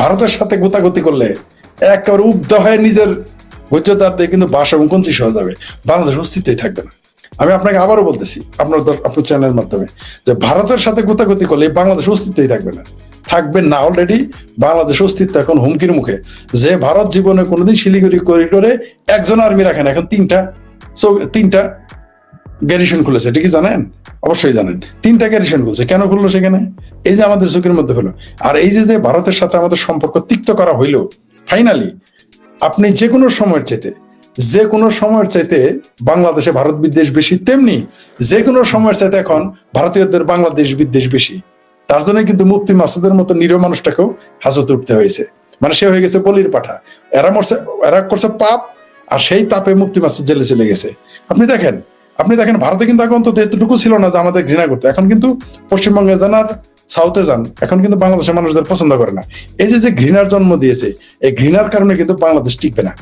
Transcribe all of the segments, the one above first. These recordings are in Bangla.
ভারতের সাথে গোতাগতি করলে একেবারে উব্ধ হয়ে নিজের গজ্যতার দিয়ে কিন্তু বাস এবং কঞ্চিস হয়ে যাবে বাংলাদেশ অস্তিত্বই থাকবে না। আমি আপনাকে আবারও বলতেছি, আপনার আপনার চ্যানেলের মাধ্যমে যে ভারতের সাথে গোতাগতি করলে বাংলাদেশ অস্তিত্বই থাকবে না। থাকবে না অলরেডি বাংলাদেশ অস্তিত্ব এখন হুমকির মুখে। যে ভারত জীবনে কোনোদিন শিলিগুড়ি করিডোরে একজন আর্মি রাখে না, এখন তিনটা তিনটা গ্যারিশন খুলেছে এটা কি জানেন? অবশ্যই জানেন। তিনটা গ্যারিশন খুলছে। কেন খুললো সেখানে? এই যে আমাদের ঝুঁকির মধ্যে হলো। আর এই যে যে ভারতের সাথে আমাদের সম্পর্ক তিক্ত করা হইল ফাইনালি আপনি যে কোনো সময়ের চাইতে, যে কোনো সময়ের চাইতে বাংলাদেশে ভারত বিদ্বেষ বেশি, তেমনি যে কোনো সময়ের চাইতে এখন ভারতীয়দের বাংলাদেশ বিদ্বেষ বেশি। তার জন্য কিন্তু মুক্তি মাসুদের মতো নিরীহ মানুষটাকেও হাজত উঠতে হয়েছে। মানে সে হয়ে গেছে বলির পাঠা। এরা মরছে, এরা করছে পাপ, আর সেই তাপে মুক্তি মাসুদ জেলে চলে গেছে। আপনি দেখেন আপনি দেখেন, ভারতে কিন্তু এখন তো এতটুকু ছিল না যে আমাদের ঘৃণা করতে। এখন কিন্তু পশ্চিমবঙ্গে যান আর সাউথে যান, এখন কিন্তু বাংলাদেশের মানুষদের পছন্দ করে না। এই যে যে ঘৃণার জন্ম দিয়েছে, এই ঘৃণার কারণে কিন্তু বাংলাদেশ টিকবে না।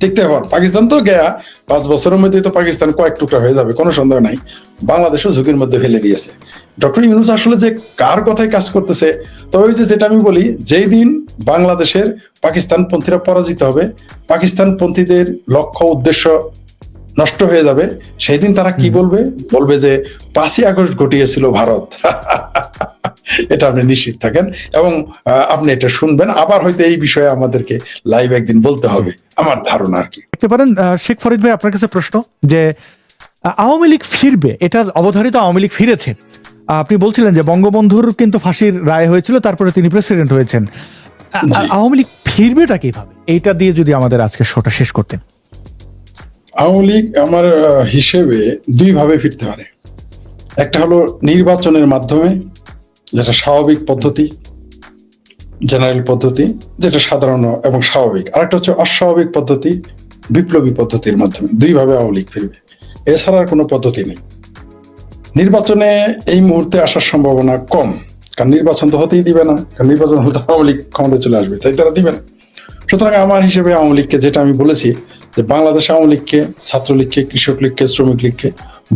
টিকতে হওয়ার পাকিস্তান তো গেয়া, পাঁচ বছরের মধ্যে তো পাকিস্তান কয়েক টুকরা হয়ে যাবে, কোনো সন্দেহ নাই। বাংলাদেশও ঝুঁকির মধ্যে ফেলে দিয়েছে। ডক্টর ইউনুস আসলে যে কার কথায় কাজ করতেছে, তবে ওই যে, যেটা আমি বলি, যেই দিন বাংলাদেশের পাকিস্তান পন্থীরা পরাজিত হবে পাকিস্তান পন্থীদের লক্ষ্য, উদ্দেশ্য নষ্ট হয়ে যাবে। সেই দিন তারা কি বলবে? বলবে যে পাঁচই আগস্ট ঘটিয়েছিল ভারত। এটা আপনি নিশ্চিত থাকেন এবং আপনি এটা শুনবেন। আবার হয়তো এই বিষয়ে আমাদেরকে লাইভ একদিন বলতে হবে। আমার ধারণা আর কি। দেখতে পারেন শেখ ফরিদ ভাই আপনার কাছে প্রশ্ন যে আওয়ামী লীগ ফিরবে? এটা অবধারিত আওয়ামী লীগ ফিরেছে। আপনি বলছিলেন যে বঙ্গবন্ধুর কিন্তু ফাঁসির রায় হয়েছিল তারপরে তিনি প্রেসিডেন্ট হয়েছেন। আওয়ামী লীগ ফিরবেটা কীভাবে? এইটা দিয়ে যদি আমাদের আজকে শোটা শেষ করতেন। আওয়ামী লীগ আমার হিসেবে দুই ভাবে ফিরতে পারে। একটা হলো নির্বাচনের মাধ্যমে, যেটা স্বাভাবিক পদ্ধতি, জেনারেল পদ্ধতি, যেটা সাধারণ এবং স্বাভাবিক। আরেকটা হচ্ছে অস্বাভাবিক পদ্ধতি, বিপ্লবী পদ্ধতির মাধ্যমে দুই ভাবে আওয়ামী লীগ ফিরবে। এছাড়া আর কোনো পদ্ধতি নেই। নির্বাচনে এই মুহূর্তে আসার সম্ভাবনা কম, কারণ নির্বাচন তো হতেই দিবে না, কারণ নির্বাচন হলে আওয়ামী লীগ ক্ষমতায় চলে আসবে, তাই তারা দিবে না। সুতরাং আমার হিসেবে আওয়ামী লীগকে যেটা আমি বলেছি যে বাংলাদেশ আওয়ামী লীগকে, ছাত্রলীগকে, কৃষক লীগকে, শ্রমিক লীগকে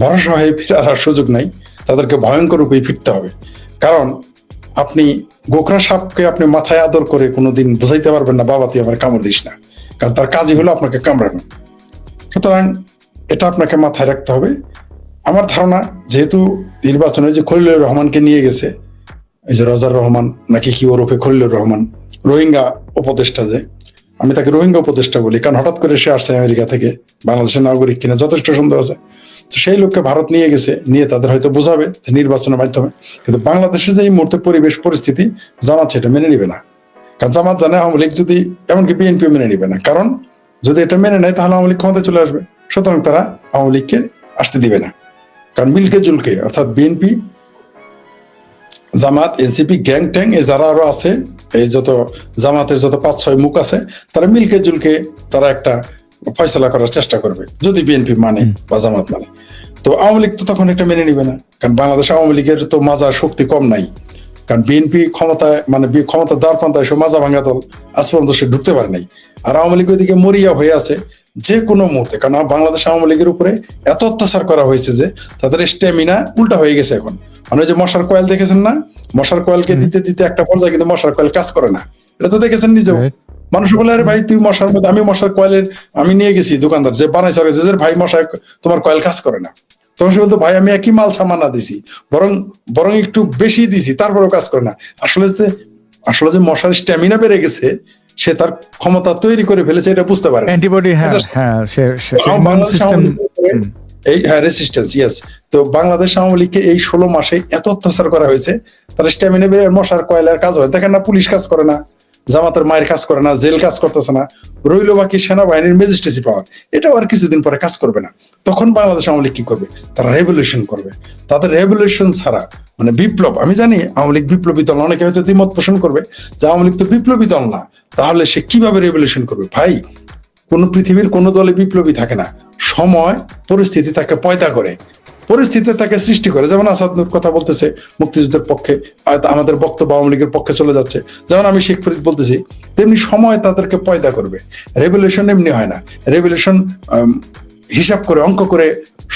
ভরসা হয়ে ফেরার আর সুযোগ নাই, তাদেরকে ভয়ঙ্কর রূপে ফিরতে হবে। কারণ আপনি গোখরা সাপকে আপনি মাথায় আদর করে কোনোদিন বুঝাইতে পারবেন না, বাবা তুই আমার কামড় দিস না। কারণ তার কাজই হলো আপনাকে কামড়ানো। সুতরাং এটা আপনাকে মাথায় রাখতে হবে। আমার ধারণা, যেহেতু নির্বাচনে যে খলিলুর রহমানকে নিয়ে গেছে, এই যে রাজার রহমান, নাকি কি ওরফে খলিলুর রহমান, রোহিঙ্গা উপদেষ্টা যে আমি তাকে রোহিঙ্গা উপদেষ্টা বলি, কারণ হঠাৎ করে সে আসছে আমেরিকা থেকে, বাংলাদেশের নাগরিক কিনা যথেষ্ট সন্দেহ আছে। তো সেই লোককে ভারত নিয়ে গেছে, নিয়ে তাদের হয়তো বোঝাবে নির্বাচনের মাধ্যমে। কিন্তু বাংলাদেশের যে এই মুহূর্তে পরিবেশ পরিস্থিতি, জামাত সেটা মেনে নিবে না। কারণ জামাত জানে আওয়ামী লীগ যদি এমনকি বিএনপিও মেনে নিবে না। কারণ যদি এটা মেনে নেয়, তাহলে আওয়ামী লীগ ক্ষমতায় চলে আসবে। সুতরাং তারা আওয়ামী লীগকে আসতে দিবে না। কারণ মিলকে জুলকে, অর্থাৎ বিএনপি জামাত এনসিপি গ্যাং ট্যাং এ যারা আরও আছে এই যত জামাতের যত পাঁচ ছয় মুখ আছে তারা মিলকে জুলকে তারা একটা ফয়সলা করার চেষ্টা করবে যদি বিএনপি মানে বা জামাত মানে। তো আওয়ামী লীগ তো তখন এটা মেনে নিবে না কারণ বাংলাদেশ আওয়ামী লীগের তো মাজার শক্তি কম নাই। কারণ বিএনপি ক্ষমতায় মানে ক্ষমতার দ্বার প্রান্তায় এসে মাজা ভাঙা দল আজ পর্যন্ত সে ঢুকতে পারে নাই। আর আওয়ামী লীগ ওইদিকে মরিয়া হয়ে আছে যে কোনো মুহূর্তে কারণ বাংলাদেশ আওয়ামী লীগের উপরে এত অত্যাচার করা হয়েছে যে তাদের স্ট্যামিনা উল্টা হয়ে গেছে এখন। মানে যে মশার কয়েল দেখেছেন না? মশার কয়েলকে দিতে দিতে একটা পর্যায়ে কিন্তু মশার কয়েল কাজ করে না। এটা তো দেখেছেন নিজেও। মানুষ বলে আরে ভাই তুই মশার মধ্যে আমি মশার কয়েলের আমি নিয়ে গেছি দোকানদার যে বানাইছে যে ভাই মশায় তোমার কয়েল কাজ করে না। তখন সে বলতো ভাই আমি একই মাল সামানা দিছি বরং বরং একটু বেশি দিছি তারপরেও কাজ করে না। আসলে যে আসলে যে মশার স্ট্যামিনা বেড়ে গেছে সে তার ক্ষমতা তৈরি করে ফেলেছে এটা বুঝতে পারে। অ্যান্টিবডি হ্যাঁ হ্যাঁ সে সিস্টেম এই হ্যাঁ রেসিস্টেন্স ইয়েস তো বাংলাদেশ আওয়ামী লীগকে এই ষোলো মাসে এত অত্যাচার করা হয়েছে তার স্ট্যামিনা বেড়ে মশার কয়লার কাজ হয়। দেখেন না পুলিশ কাজ করে না। জামাতের মায়ের কাজ করে না, জেল কাজ করতেছে না, রইল বাকি সেনাবাহিনীর ম্যাজিস্ট্রেসি পাওয়ার। এটাও আর কিছুদিন পরে কাজ করবে না। তখন বাংলাদেশ আওয়ামী লীগ কি করবে? তারা রেভলিউশন করবে। তাদের রেভলিউশন ছাড়া মানে বিপ্লব, আমি জানি আওয়ামী লীগ বিপ্লবী দল, অনেকে হয়তো দ্বিমত পোষণ করবে যে আওয়ামী লীগ তো বিপ্লবী দল না। তাহলে সে কীভাবে রেভলিউশন করবে? ভাই, কোন পৃথিবীর কোন দলে বিপ্লবী থাকে না। সময়, পরিস্থিতি তাকে পয়দা করে। পরিস্থিতি তাকে সৃষ্টি করে। যেমন আসাদ নূর কথা বলতেছে মুক্তিযুদ্ধের পক্ষে আমাদের বক্তব্য আওয়ামী লীগের পক্ষে চলে যাচ্ছে। যেমন আমি শেখ ফরিদ বলতেছি, তেমনি সময় তাদেরকে পয়দা করবে। রেভলিউশন এমনি হয় না। রেভলিউশন হিসাব করে, অঙ্ক করে,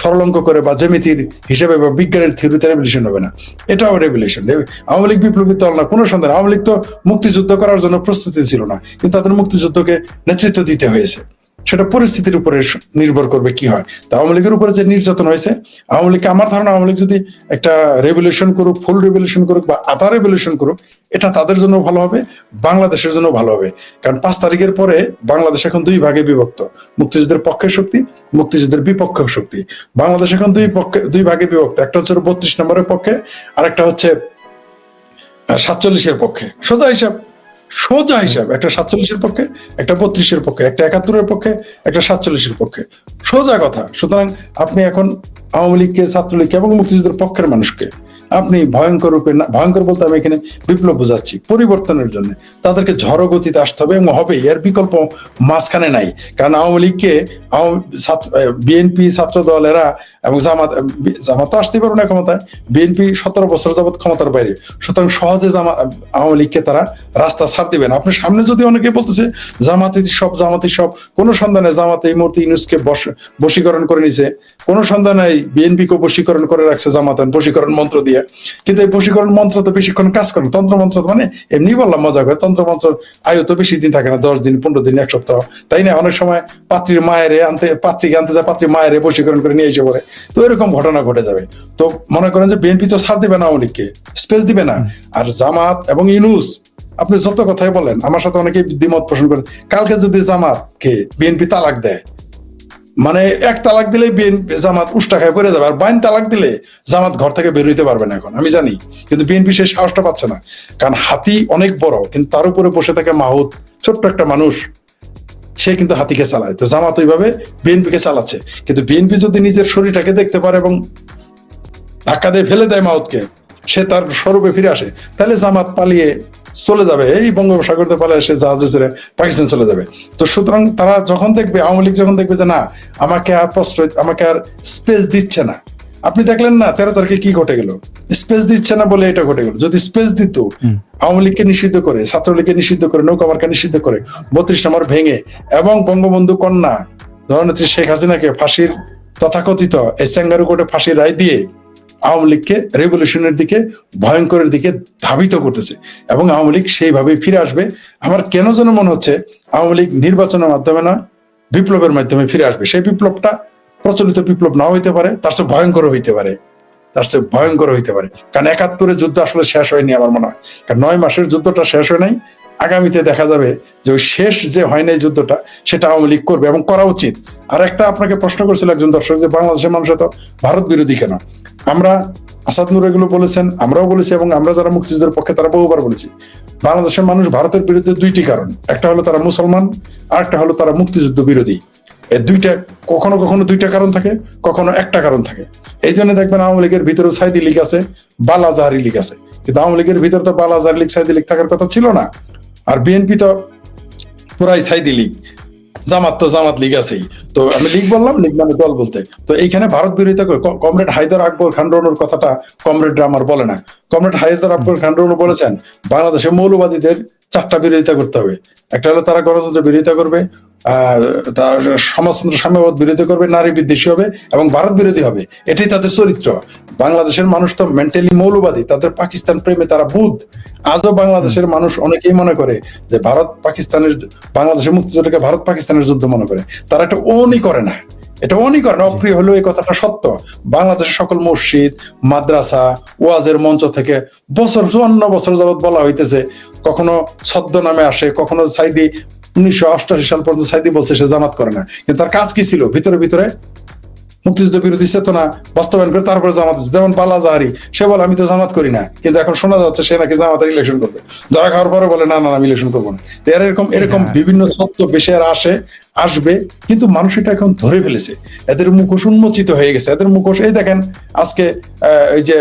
সরলঙ্ক করে বা জ্যামিতির হিসাবে বা বিজ্ঞানের থিওরিতে রেভলিউশন হবে না। এটাও রেভলিউশন আওয়ামী লীগ বিপ্লবী দল না, কোনো সন্দেহ আওয়ামী লীগ তো মুক্তিযুদ্ধ করার জন্য প্রস্তুতি ছিল না, কিন্তু তাদের মুক্তিযুদ্ধকে নেতৃত্ব দিতে হয়েছে। সেটা পরিস্থিতির উপরে নির্ভর করবে কি হয়। তা আওয়ামী লীগের উপরে যে নির্যাতন হয়েছে, আওয়ামী লীগকে আমার ধারণা আওয়ামী লীগ যদি একটা রেভলিউশন করুক ফুল রেভলিউশন করুক বা আধা রেভলিউশন করুক, এটা তাদের জন্য ভালো হবে, বাংলাদেশের জন্য ভালো হবে। কারণ পাঁচ তারিখের পরে বাংলাদেশ এখন দুই ভাগে বিভক্ত, মুক্তিযুদ্ধের পক্ষের শক্তি, মুক্তিযুদ্ধের বিপক্ষ শক্তি। বাংলাদেশ এখন দুই পক্ষে, দুই ভাগে বিভক্ত, একটা হচ্ছে বত্রিশ নম্বরের পক্ষে আর একটা হচ্ছে সাতচল্লিশের পক্ষে। সোজা হিসাব। সোজা হিসাব, একটা সাতচল্লিশের পক্ষে, একটা বত্রিশের পক্ষে, একটা একাত্তরের পক্ষে, একটা সাতচল্লিশের পক্ষে। সোজা কথা, সুতরাং আপনি এখন আওয়ামী লীগকে, ছাত্রলীগকে এবং মুক্তিযুদ্ধের পক্ষের মানুষকে, আপনি ভয়ঙ্কর রূপে ভয়ঙ্কর বলতে আমি এখানে বিপ্লব বোঝাচ্ছি, পরিবর্তনের জন্য। তাদেরকে ঝড় গতিতে আসতে হবে এবং হবে, এর বিকল্প মাঝখানে নাই। কারণ আওয়ামী লীগকে বিএনপি ছাত্র দল এরা এবং জামাত জামাত তো আসতে পারবে না ক্ষমতায়। বিএনপি সতেরো বছর যাবত ক্ষমতার বাইরে। সুতরাং সহজে জামা আওয়ামী লীগকে তারা রাস্তা ছাড় দিবে না। আপনার সামনে যদি অনেকে বলতেছে, জামাতি সব জামাতি সব। কোনো সন্ধানে জামাতে এই মুহূর্তে ইউনুসকে বশ বশীকরণ করে নিছে। কোনো সন্ধানে বিএনপি কে বশীকরণ করে রাখছে জামাতান বশীকরণ মন্ত্র দিয়ে। কিন্তু এই বশীকরণ মন্ত্র তো বেশিক্ষণ কাজ করে না। তন্ত্র মন্ত্র মানে এমনি বললাম, মজা করে। তন্ত্র মন্ত্র আয়ু তো বেশি দিন থাকে না, দশ দিন, পনেরো দিন, এক সপ্তাহ। তাই না? অনেক সময় পাত্রীর মায়েরে আনতে পাত্রীকে আনতে যায়, পাত্রীর মায়েরে বশীকরণ করে নিয়ে এসে পড়ে। তো এরকম ঘটনা ঘটে যাবে। তো মনে করেন যে বিএনপি তো ছাড় দিবে না আওয়ামী লীগকে স্পেস দিবে না। আর জামাত এবং ইনুস আপনি যত কথাই বলেন আমার সাথে অনেকে দ্বিমত পোষণ করেন কালকে যদি জামাতকে বিএনপি তালাক দেয় মানে এক তালাক দিলে বিএনপি জামাত উষ্টা খায় পড়ে যাবে। আর বাইন তালাক দিলে জামাত ঘর থেকে বেরোইতে পারবে না এখন আমি জানি। কিন্তু বিএনপি সেই সাহসটা পাচ্ছে না। কারণ হাতি অনেক বড় কিন্তু তার উপরে বসে থাকে মাহুত ছোট্ট একটা মানুষ। সে কিন্তু হাতিকে চালায়। তো জামাত ওইভাবে বিএনপিকে চালাচ্ছে। কিন্তু বিএনপি যদি নিজের শরীরটাকে দেখতে পারে এবং ধাক্কা দিয়ে ফেলে দেয় মাউতকে, সে তার স্বরূপে ফিরে আসে, তাহলে জামাত পালিয়ে চলে যাবে। এই বঙ্গোপসাগরতে পালিয়ে সে জাহাজে চড়ে পাকিস্তান চলে যাবে। তো সুতরাং তারা যখন দেখবে, আওয়ামী লীগ যখন দেখবে যে না, আমাকে আর প্রশ্রয়, আমাকে আর স্পেস দিচ্ছে না আপনি দেখলেন না তেরো তারিখে কি ঘটে গেল? স্পেস দিচ্ছে না বলে এটা ঘটে গেল। যদি স্পেস দিত আওয়ামী লীগকে নিষিদ্ধ করে ছাত্রলীগকে নিষিদ্ধ করে নৌকা মার্কা নিষিদ্ধ করে বত্রিশ নম্বর ভেঙে এবং বঙ্গবন্ধু কন্যা ধরনেত্রী শেখ হাসিনাকে ফাঁসির তথাকথিত এই স্যাঙ্গারু কোর্টে ফাঁসির রায় দিয়ে আওয়ামী লীগকে রেভলিউশনের দিকে ভয়ঙ্করের দিকে ধাবিত করতেছে। এবং আওয়ামী লীগ সেইভাবে ফিরে আসবে। আমার কেন যেন মনে হচ্ছে আওয়ামী লীগ নির্বাচনের মাধ্যমে না বিপ্লবের মাধ্যমে ফিরে আসবে। সেই বিপ্লবটা প্রচলিত বিপ্লব নাও হইতে পারে, তার চেয়ে ভয়ঙ্কর হইতে পারে, তার চেয়ে ভয়ঙ্কর হইতে পারে। কারণ একাত্তরের যুদ্ধ আসলে শেষ হয়নি আমার মনে হয়। কারণ নয় মাসের যুদ্ধটা শেষ হয় নাই, আগামীতে দেখা যাবে যে ওই শেষ যে হয় নাই যুদ্ধটা, সেটা আওয়ামী লীগ করবে এবং করা উচিত। আর একটা আপনাকে প্রশ্ন করেছিল একজন দর্শক যে বাংলাদেশের মানুষ এত ভারত বিরোধী কেন? আমরা আসাদ নুর এগুলো বলেছেন, আমরাও বলেছি এবং আমরা যারা মুক্তিযুদ্ধের পক্ষে, তারা বহুবার বলেছি। বাংলাদেশের মানুষ ভারতের বিরুদ্ধে দুইটি কারণ, একটা হলো তারা মুসলমান আর একটা হলো তারা মুক্তিযুদ্ধ বিরোধী। এই দুইটা, কখনো কখনো দুইটা কারণ থাকে, কখনো একটা কারণ থাকে। এই জন্য দেখবেন আওয়ামী লীগের ভিতরে সাইদি লীগ আছে, বালাজাহারি লীগ আছে। কিন্তু আওয়ামী লীগের ভিতরে তো বালাজাহারি লীগ, সাইদি লীগ থাকার কথা ছিল না। আর বিএনপি তো পুরাই সাইদি লীগ। জামাত তো জামাত লীগ আছেই। তো আমি লীগ বললাম, লীগ মানে দল বলতে। তো এইখানে ভারত বিরোধিতা করে কমরেড হায়দার আকবর খান রনুর কথাটা কমরেড আমার বলে না। কমরেড হায়দার আকবর খান রনু বলেছেন, বাংলাদেশে মৌলবাদীদের চারটা বিরোধিতা করতে হবে। একটা হলো তারা গণতন্ত্র বিরোধিতা করবে তার সমাজতন্ত্র সাম্যবাদ বিরোধী করবে নারী বিদ্বেষী হবে এবং ভারত বিরোধী হবে। এটাই তাদের চরিত্র। বাংলাদেশের মানুষ তো মেন্টালি মৌলবাদী তাদের পাকিস্তান প্রেমে তারা বুধ আজও বাংলাদেশের মানুষ অনেকেই মনে করে যে ভারত পাকিস্তানের বাংলাদেশের মুক্তিযুদ্ধকে ভারত পাকিস্তানের যুদ্ধ মনে করে। তারা এটা ওনই করে না। এটা অনই করে না। অপ্রিয় হলেও এই কথাটা সত্য। বাংলাদেশের সকল মসজিদ মাদ্রাসা ওয়াজের মঞ্চ থেকে বছর চুয়ান্ন বছর যাবৎ বলা হইতেছে কখনো ছদ্ম নামে আসে কখনো সাইদি উনিশশো অষ্টাশি সাল পর্যন্ত সাইদি বলছে সে জামাত করে না। কিন্তু তার কাজ কি ছিল? ভিতরে ভিতরে মুক্তিযুদ্ধ বিরোধী চেতনা বাস্তবায়ন করে তারপরে জামাত হচ্ছে। যেমন পালা জাহারি সে বলে আমি তো জামাত করি না। কিন্তু এখন শোনা যাচ্ছে সে নাকি জামাতের ইলেকশন করবে। ধরা খাওয়ার পরে বলে না না না, আমি ইলেকশন করব না। এরকম এরকম বিভিন্ন সত্য বেশি আর আসে আসবে, কিন্তু মানুষ এটা এখন ধরে ফেলেছে। এদের মুখোশ উন্মোচিত হয়ে গেছে। এদের মুখোশ, এই দেখেন, আজকে এই যে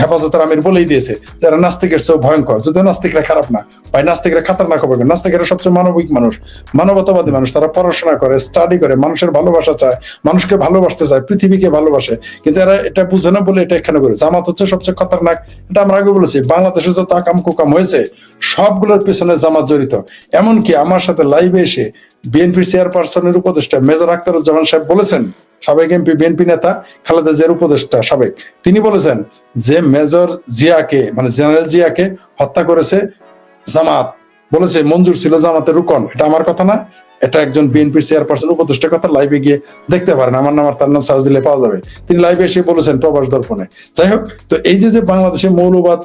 হেফাজতের আমির বলেই দিয়েছে, যারা নাস্তিকের চেয়েও ভয়ঙ্কর। যদি নাস্তিকরা খারাপ না, ভাই, নাস্তিকরা খাতারনাক হবে? নাস্তিকেরা সবচেয়ে মানবিক মানুষ, মানবতাবাদী মানুষ। তারা পড়াশোনা করে স্টাডি করে, মানুষের ভালোবাসা চায়, মানুষকে ভালোবাসতে চায়, পৃথিবীকে ভালোবাসে। কিন্তু এরা এটা বুঝে না বলে এটা এখানে করে জামাত হচ্ছে সবচেয়ে খতরনাক। এটা আমরা আগে বলেছি, বাংলাদেশে যত আকাম কুকাম হয়েছে, সবগুলোর পেছনে জামাত জড়িত। এমনকি আমার সাথে লাইভে এসে বিএনপির চেয়ারপারসনের উপদেষ্টা মেজর আক্তারুজ্জামান সাহেব বলেছেন, সাবেক এমপি, বিএনপি নেতা খালেদা জিয়ার উপদেষ্টা সাবেক। তিনি বলেছেন যে মেজর জিয়াকে মানে জেনারেল জিয়াকে হত্যা করেছে জামাত। বলেছে, মঞ্জুর ছিল জামাতের রুকন। এটা আমার কথা না। এটা একজন বিএনপির চেয়ারপারসন উপদেষ্টার কথা লাইভে গিয়ে দেখতে পারেন। আমার নাম আর তার নাম সার্চ দিলে পাওয়া যাবে। তিনি লাইভে এসে বলেছেন প্রবাস দর্পণে। যাই হোক, তো এই যে যে বাংলাদেশে মৌলবাদ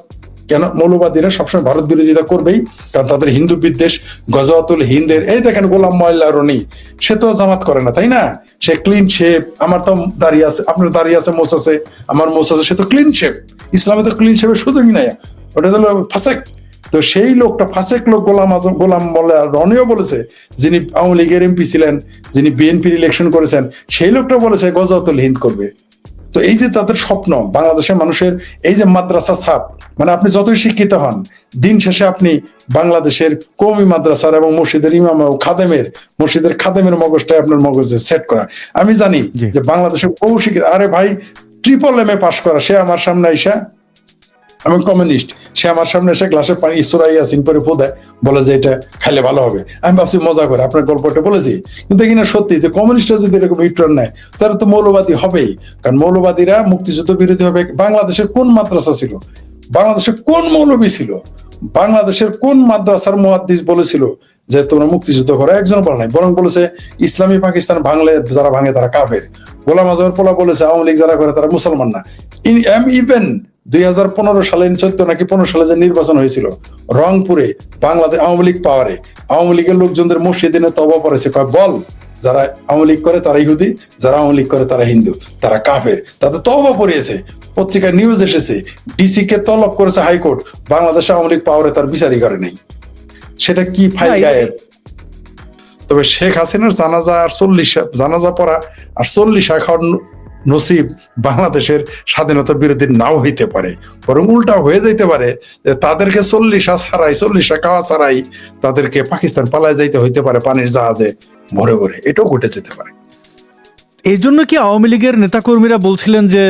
কেন? মৌলবাদীরা সবসময় ভারত বিরোধিতা করবেই, কারণ তাদের হিন্দু বিদ্বেষ, গজওয়াতুল হিন্দের, এই দেখেন গোলাম ময়লা রনি, সে তো জামাত করে না, তাই না? সে ক্লিন শেপ আমার তো দাঁড়িয়ে আছে, আপনার দাঁড়িয়ে আছে মোস আছে, আমার মোস আছে, সে তো ক্লিন শেপ ইসলামে তো ক্লিন শেপের সুযোগই নাই। ওটা হলো ফাসেক। তো সেই লোকটা, ফাসেক লোক গোলাম আজম গোলাম মোল্লা রনিও বলেছে, যিনি আওয়ামী লীগের এমপি ছিলেন, যিনি বিএনপির ইলেকশন করেছেন, সেই লোকটা বলেছে গজওয়াতুল হিন্দ করবে। তো এই যে তাদের স্বপ্ন বাংলাদেশের মানুষের এই যে মাদ্রাসা ছাপ মানে আপনি যতই শিক্ষিত হন দিন শেষে আপনি বাংলাদেশের কমি মাদ্রাসার এবং মসজিদের ইমাম ও খাদেমের মসজিদের খাদেমের মগজটাই আপনার মগজে সেট করা। আমি জানি যে বাংলাদেশের বহু শিক্ষিত আরে ভাই ট্রিপল এম এ পাশ করা সে আমার সামনে আইসা আমি কমিউনিস্ট সে আমার সামনে এসে গ্লাসে পানি ইসরা ইয়াসিন করে পোদায় বলে যে এটা খাইলে ভালো হবে। আমি ভাবছি মজা করে, আপনার গল্পটা বলেছি। কিন্তু এখানে সত্যি যে কমিউনিস্টরা যদি এরকম ইউটার্ন নেয় তারা তো মৌলবাদী হবেই। কারণ মৌলবাদীরা মুক্তিযুদ্ধ বিরোধী হবে। বাংলাদেশের কোন মাদ্রাসা ছিল? বাংলাদেশের কোন মৌলবী ছিল? বাংলাদেশের কোন মাদ্রাসার মুহাদ্দিস বলেছিল যে তোমরা মুক্তিযুদ্ধ করো? একজন বলে নাই, বরং বলেছে, ইসলামী পাকিস্তান ভাঙলে যারা ভাঙে তারা কাফের। গোলাম আজমের পোলা বলেছে, আওয়ামী লীগ যারা করে তারা মুসলমান না। ইন এম ইভেন দুই হাজার পনেরো সালে চোদ্দ নাকি পনেরো সালে যে নির্বাচন হয়েছিল রংপুরে বাংলাদেশ আওয়ামী লীগ পাওয়ারে আওয়ামী লীগের লোকজনদের মসজিদে এনে তবা পড়েছে কয় বল যারা আওয়ামী লীগ করে তারা ইহুদি যারা আওয়ামী লীগ করে তারা হিন্দু তারা কাফের। তাদের তবা পড়িয়েছে পত্রিকায় নিউজ এসেছে ডিসি কে তলব করেছে হাইকোর্ট বাংলাদেশ আওয়ামী লীগ পাওয়ারে তার বিচারই করে নেই। সেটা কি ফাইল গায়ের তবে শেখ হাসিনার জানাজা আর চল্লিশ জানাজা পড়া আর চল্লিশ এখন নসিব বাংলাদেশের স্বাধীনতা বিরোধী নাও হইতে পারে। বরং উল্টা হয়ে যাইতে পারে যে তাদেরকে চল্লিশা ছাড়াই চল্লিশা খাওয়া ছাড়াই তাদেরকে পাকিস্তান পালায় যাইতে হইতে পারে পানির জাহাজে ভরে ভরে। এটাও ঘটে যেতে পারে। এই জন্য কি আওয়ামী লীগের নেতাকর্মীরা বলছিলেন যে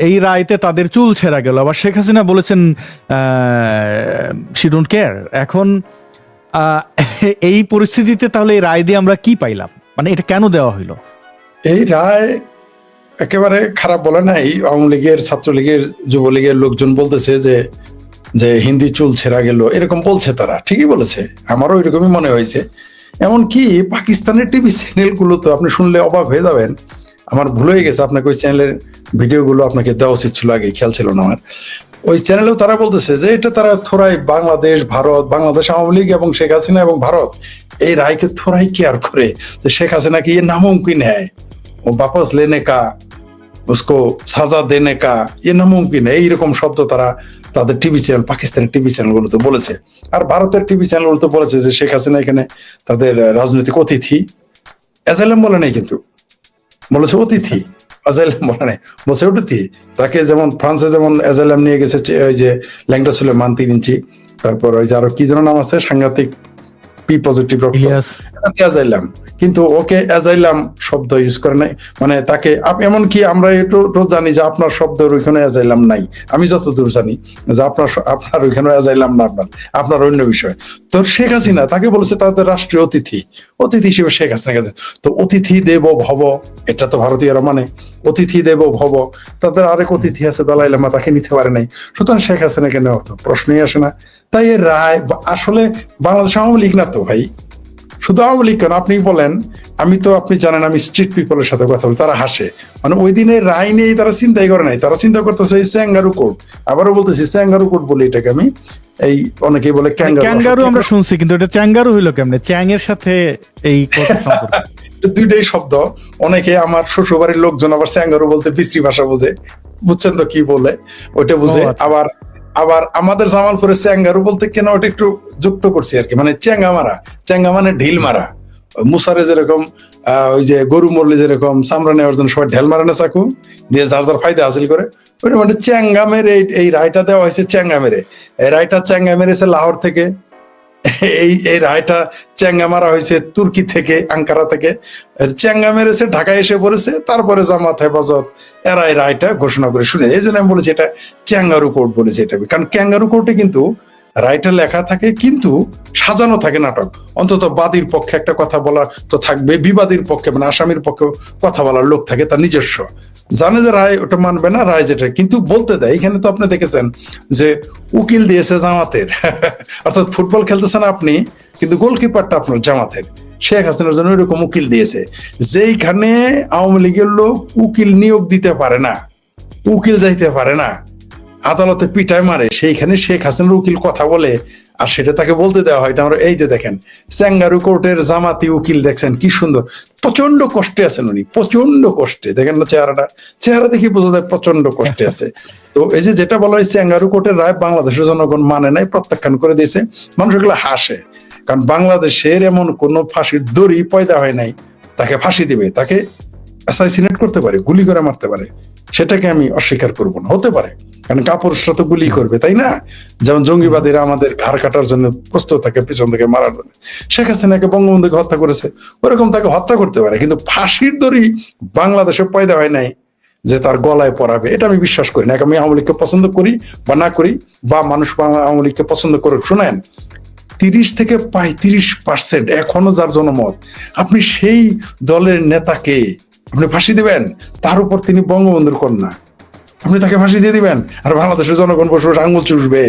এই রায়তে তাদের চুল ছেঁড়া গেল? আবার শেখ হাসিনা বলেছেন শি ডোন্ট কেয়ার এখন আহ, এই পরিস্থিতিতে তাহলে এই রায় দিয়ে আমরা কি পাইলাম? মানে এটা কেন দেওয়া হইল? এই রায় একেবারে খারাপ বলে নাই। আওয়ামী লীগের, ছাত্রলীগের, যুবলীগের লোকজন বলতেছে যে যে হিন্দি চুল ছেঁড়া গেল, এরকম বলছে তারা, ঠিকই বলেছে। আমারও এরকমই মনে হয়েছে। এমনকি পাকিস্তানের টিভি চ্যানেলগুলো তো আপনি শুনলে অবাক হয়ে যাবেন। আমার ভুল হয়ে গেছে, আপনাকে ওই চ্যানেলের ভিডিওগুলো আপনাকে দেওয়া উচিত ছিল আগে, খেয়াল ছিল না আমার। ওই চ্যানেলেও তারা বলতেছে যে, এটা তারা থোড়াই বাংলাদেশ, ভারত, বাংলাদেশ আওয়ামী লীগ এবং শেখ হাসিনা এবং ভারত। এই রায়কে থোড়াই কেয়ার করে? যে শেখ হাসিনাকে ইয়ে নামঙ্কিন নেয়? বাপস লেনে কা, উসকো সাজা দেনে কা, এ নামুমকিন এইরকম শব্দ তারা তাদের টিভি চ্যানেল, পাকিস্তানের টিভি চ্যানেলগুলোতে বলেছে। আর ভারতের টিভি চ্যানেলগুলোতে বলেছে যে শেখ হাসিনা এখানে তাদের রাজনৈতিক অতিথি। অ্যাজাইলাম বলে নেই কিন্তু। বলেছে অতিথি। অ্যাজাইলাম বলে নেই। বলছে অতিথি। তাকে যেমন ফ্রান্সে যেমন অ্যাজাইলাম নিয়ে গেছে ওই যে ল্যাংটা সুলেমান তিন ইঞ্চি। তারপর ওই যে আরও কি যেন নাম আছে, সাংঘাতিক পি পজিটিভ কিন্তু ওকে শব্দ ইউজ করে নাই। মানে তাকে আপ- এমনকি আমরা একটু জানি যে আপনার ওইখানে নাই। আমি যতদূর জানি যে আপনার আপনার ওইখানে না আপনার আপনার অন্য বিষয়। তো শেখ হাসিনা তাকে বলেছে তাদের রাষ্ট্রীয় অতিথি। অতিথি হিসেবে শেখ হাসিনা গেছে। তো অতিথি দেব ভব, এটা তো ভারতীয়রা মানে অতিথি দেব ভব, তাদের আরেক অতিথি আছে দালাই লামা তাকে নিতে পারে নাই। সুতরাং শেখ হাসিনাকে নেওয়া তো প্রশ্নই আসে না। তাই এর রায় আসলে বাংলাদেশ আওয়ামী লীগ না তো ভাই? শুধু আওয়ামী লীগ কেন? আপনি বলেন আমি তো আপনি জানেন আমি স্ট্রিট পিপলের সাথে কথা বলি তারা হাসে। মানে ওই দিনে রায় নিয়ে তারা চিন্তাই করে নাই। তারা চিন্তা করতেছে এই স্যাঙ্গারু কোর্ট আবারও বলতেছি স্যাঙ্গারু কোর্ট বলি এটাকে আমি। এই অনেকেই বলে ক্যাঙ্গারু আমরা শুনছি কিন্তু এটা চ্যাঙ্গারু হইল কেমনে? চ্যাং এর সাথে এই দুইটাই শব্দ। অনেকে আমার শ্বশুরবাড়ির লোকজন আবার স্যাঙ্গারু বলতে বিশ্রী ভাষা বোঝে। বুঝছেন তো কি বলে? ওইটা বুঝে। আচ্ছা। আবার আবার আমাদের জামালপুরে চ্যাঙ্গারু বলতে না, ওটা একটু যুক্ত করছি আর কি। মানে চ্যাঙ্গা মারা, চ্যাঙ্গা মানে ঢিল মারা। মুসারে যেরকম ওই যে গরু মরলে যেরকম চামড়া নেওয়ার জন্য সবাই ঢেল মারানো চাকু, দিয়ে যার যার ফায়দা হাসিল করে। ওই মানে চ্যাঙ্গা মেরে এই- রায়টা দেওয়া হয়েছে চ্যাঙ্গা মেরে। এই রায়টা চ্যাঙ্গা মেরেছে লাহোর থেকে। এই এই রায়টা চ্যাঙ্গা মারা হয়েছে তুর্কি থেকে, আঙ্কারা থেকে। চ্যাঙ্গা মেরেছে, ঢাকায় এসে পড়েছে, তারপরে জামাত হেফাজত এরা এই রায়টা ঘোষণা করে শুনে। এই জন্য আমি বলেছি এটা চ্যাঙ্গারু কোর্ট বলেছে এটা। কারণ ক্যাঙ্গারু কোর্টে কিন্তু রাইটে লেখা থাকে, কিন্তু সাজানো থাকে নাটক। অন্তত বাদীর পক্ষে একটা কথা বলার তো থাকবে, বিবাদীর পক্ষে মানে আসামির পক্ষে কথা বলার লোক থাকে, তার নিজস্ব। জানে যে রায় ওটা মানবে না, রায় যেটা, কিন্তু বলতে দেয়, এখানে তো আপনি দেখেছেন যে উকিল দিয়েছে জামাতের। অর্থাৎ ফুটবল খেলতেছেন আপনি, কিন্তু গোলকিপারটা আপনার জামাতের। শেখ হাসিনার জন্য এরকম উকিল দিয়েছে। যেইখানে আওয়ামী লীগের লোক উকিল নিয়োগ দিতে পারে না, উকিল যাইতে পারে না আদালতে পিটায় মারে, সেইখানে শেখ হাসিনার উকিল কথা বলে আর সেটা তাকে বলতে দেওয়া হয়। আমরা এই যে দেখেন, স্যাঙ্গারু কোর্টের জামাতি উকিল দেখছেন, কি সুন্দর। প্রচণ্ড কষ্টে আছেন উনি প্রচণ্ড কষ্টে। দেখেন না চেহারাটা, চেহারা দেখি বোঝা যায় প্রচণ্ড কষ্টে আছে। তো এই যে যেটা বলা হয় স্যাঙ্গারু কোর্টের রায় বাংলাদেশের জনগণ মানে নাই, প্রত্যাখ্যান করে দিয়েছে। মানুষ এগুলো হাসে, কারণ বাংলাদেশের এমন কোন ফাঁসির দড়ি পয়দা হয় নাই, তাকে ফাঁসি দিবে, তাকে অ্যাসাইসিনেট করতে পারে, গুলি করে মারতে পারে। সেটাকে আমি অস্বীকার করব না। হতে পারে, কারণ কাপুরুষরা তো গুলি করবে, তাই না? যেমন জঙ্গিবাদীরা আমাদের ঘাড় কাটার জন্য প্রস্তুত থাকে, পিছন থেকে মারার জন্য। শেখ হাসিনাকে বঙ্গবন্ধুকে হত্যা করেছে, ওরকম তাকে হত্যা করতে পারে, কিন্তু ফাঁসির দড়ি বাংলাদেশে পয়দা হয় নাই যে তার গলায় পরাবে, এটা আমি বিশ্বাস করি না। আমি আওয়ামী লীগকে পছন্দ করি বা না করি, বা মানুষ আওয়ামী লীগকে পছন্দ করে শোনেন, তিরিশ থেকে পঁয়ত্রিশ পার্সেন্ট এখনও যার জনমত, আপনি সেই দলের নেতাকে আপনি ফাঁসি দিবেন, তার উপর তিনি বঙ্গবন্ধুর কন্যা। আপনি তাকে ফাঁসি দিয়ে দিবেন, আর বাংলাদেশের জনগণ বসে বসে আঙুল চুষবে।